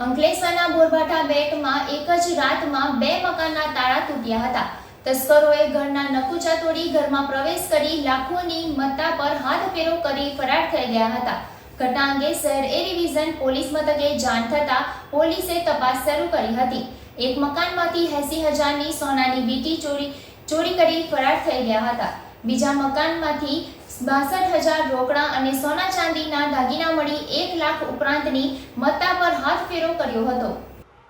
અંકલેશ્વરના બોરભાઠા બેટમાં એક જ રાતમાં બે મકાનના તાળા તૂટ્યા હતા. તસ્કરોએ ઘરના નકુચા તોડી ઘરમાં પ્રવેશ કરી લાખોની મત્તા પર હાથફેરો કરી ફરાર થઈ ગયા હતા. ઘટના અંગે શહેર એ ડિવિઝન પોલીસ મથકે જાણ થતાં પોલીસે તપાસ શરૂ કરી હતી. એક મકાનમાંથી એંસી હજારની સોનાની વીટી ચોરી ચોરી કરી ફરાર થઈ ગયા હતા. બીજા મકાનમાંથી બાસઠ હજાર રોકડા અને સોના ચાંદીના દાગીના મળી એક લાખ ઉપરાંતની મત્તા પર હાથ ફેરો કર્યો હતો.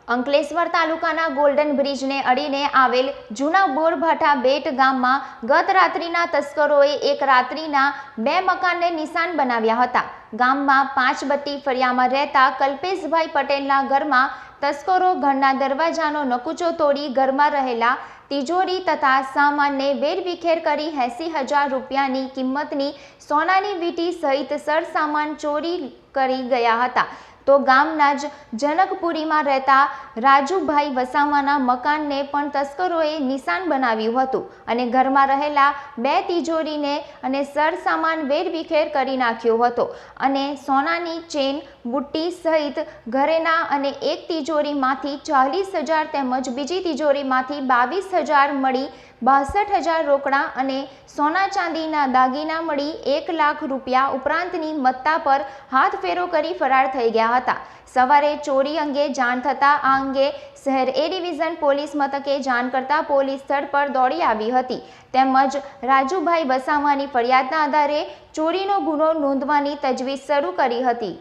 અંકલેશ્વર તાલુકાના ગોલ્ડન બ્રિજને અડીને આવેલ જૂના બોરભાઠા બેટ ગામમાં ગત રાત્રિના તસ્કરોએ એક રાત્રિના બે મકાનને નિશાન બનાવ્યા હતા. ગામમાં પાંચ બત્તી ફરિયામાં રહેતા કલ્પેશભાઈ પટેલના ઘરમાં તસ્કરો ઘરના દરવાજાનો નકુચો તોડી ઘરમાં રહેલા તિજોરી તથા સામાનને વેરવિખેર કરી એંસી હજાર રૂપિયાની કિંમતની સોનાની વીંટી સહિત સરસામાન ચોરી કરી ગયા હતા. તો ગામના જ જનકપુરીમાં રહેતા રાજુભાઈ વસાવાના મકાનને પણ તસ્કરોએ નિશાન બનાવ્યું હતું અને ઘરમાં રહેલા બે તિજોરીને અને સરસામાન વેરવિખેર કરી નાખ્યો હતો અને સોનાની ચેન, બુટ્ટી સહિત ઘરેના અને એક તિજોરીમાંથી ચાલીસ હજાર તેમજ બીજી તિજોરીમાંથી બાવીસ હજાર મળી બાસઠ હજાર રોકડા અને સોના ચાંદીના દાગીના મળી એક લાખ રૂપિયા ઉપરાંતની મત્તા પર હાથ ફેરો કરી ફરાર થઈ ગયા હતા. સવારે ચોરી અંગે જાણ થતાં આ અંગે શહેર એ ડિવિઝન પોલીસ મથકે જાણ કરતાં પોલીસ સ્થળ પર દોડી આવી હતી. તેમજ રાજુભાઈ વસાવાની ફરિયાદના આધારે ચોરીનો ગુનો નોંધવાની તજવીજ શરૂ કરી હતી.